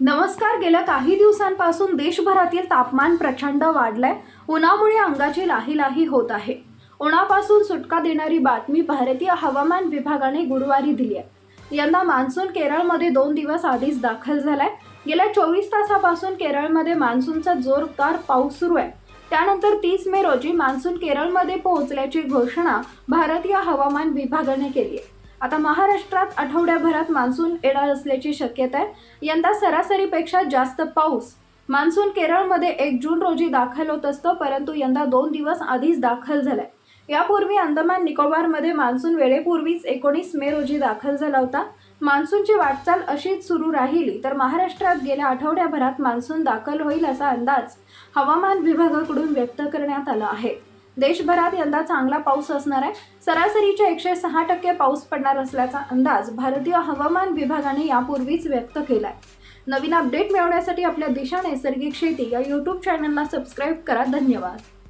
नमस्कार. गेल्या काही दिवसांपासून देशभरातील तापमान प्रचंड वाढलंय. उन्हामुळे अंगाची लाही लाही होत आहे. उन्हापासून सुटका देणारी बातमी भारतीय हवामान विभागाने गुरुवारी दिली आहे. यंदा मान्सून केरळमध्ये दोन दिवस आधीच दाखल झालाय. गेल्या चोवीस तासापासून केरळमध्ये मान्सूनचा जोरदार पाऊस सुरू आहे. त्यानंतर तीस मे रोजी मान्सून केरळमध्ये पोहोचल्याची घोषणा भारतीय हवामान विभागाने केली आहे. आता महाराष्ट्रात आठवड्याभरात मान्सून येणार असल्याची शक्यता आहे. यंदा सरासरीपेक्षा जास्त पाऊस. मान्सून केरळमध्ये एक जून रोजी दाखल होत असतं परंतु यंदा दोन दिवस आधीच दाखल झालाय. यापूर्वी अंदमान निकोबारमध्ये मान्सून वेळेपूर्वीच एकोणीस मे रोजी दाखल झाला होता. मान्सूनची वाटचाल अशीच सुरू राहिली तर महाराष्ट्रात गेल्या आठवड्याभरात मान्सून दाखल होईल असा अंदाज हवामान विभागाकडून व्यक्त करण्यात आला आहे. देशभरात यंदा चांगला पाऊस असणार आहे. सरासरीच्या एकशे सहा टक्के पाऊस पडणार असल्याचा अंदाज भारतीय हवामान विभागाने यापूर्वीच व्यक्त केलाय. नवीन अपडेट मिळवण्यासाठी आपल्या दिशा नैसर्गिक शेती या यूट्यूब चॅनलला सबस्क्राईब करा. धन्यवाद.